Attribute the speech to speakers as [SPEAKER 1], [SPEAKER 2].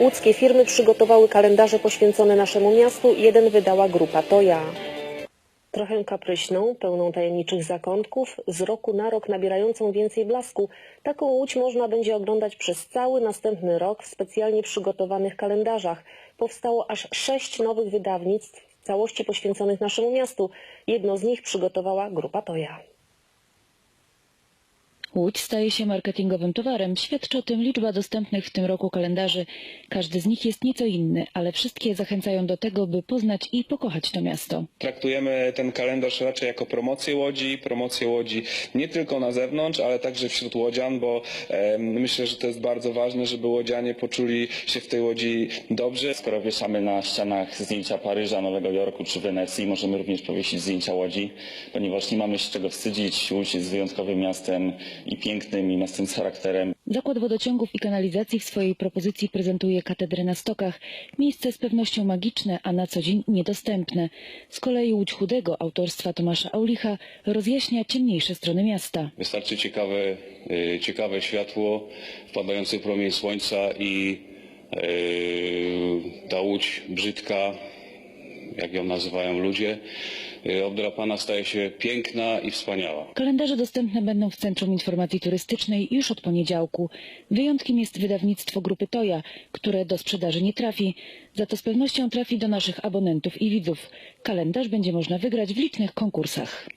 [SPEAKER 1] Łódzkie firmy przygotowały kalendarze poświęcone naszemu miastu, jeden wydała grupa Toja. Trochę kapryśną, pełną tajemniczych zakątków, z roku na rok nabierającą więcej blasku, taką łódź można będzie oglądać przez cały następny rok w specjalnie przygotowanych kalendarzach. Powstało aż sześć nowych wydawnictw, w całości poświęconych naszemu miastu. Jedno z nich przygotowała grupa Toja.
[SPEAKER 2] Łódź staje się marketingowym towarem. Świadczy o tym liczba dostępnych w tym roku kalendarzy. Każdy z nich jest nieco inny, ale wszystkie zachęcają do tego, by poznać i pokochać to miasto.
[SPEAKER 3] Traktujemy ten kalendarz raczej jako promocję Łodzi, promocję Łodzi nie tylko na zewnątrz, ale także wśród Łodzian, bo e, myślę, że to jest bardzo ważne, żeby Łodzianie poczuli się w tej Łodzi dobrze.
[SPEAKER 4] Skoro wieszamy na ścianach zdjęcia Paryża, Nowego Jorku czy Wenecji, możemy również powiesić zdjęcia Łodzi, ponieważ nie mamy się czego wstydzić. Łódź jest wyjątkowym miastem i pięknym, i miastem z charakterem.
[SPEAKER 2] Zakład Wodociągów i Kanalizacji w swojej propozycji prezentuje katedrę na Stokach. Miejsce z pewnością magiczne, a na co dzień niedostępne. Z kolei Łódź Chudego autorstwa Tomasza Aulicha rozjaśnia ciemniejsze strony miasta.
[SPEAKER 5] Wystarczy ciekawe, y, ciekawe światło, wpadający promień słońca i y, ta łódź brzydka, jak ją nazywają ludzie, y, obdrapana staje się piękna i wspaniała.
[SPEAKER 2] Kalendarze dostępne będą w Centrum Informacji Turystycznej już od poniedziałku. Wyjątkiem jest wydawnictwo grupy Toja, które do sprzedaży nie trafi. Za to z pewnością trafi do naszych abonentów i widzów. Kalendarz będzie można wygrać w licznych konkursach.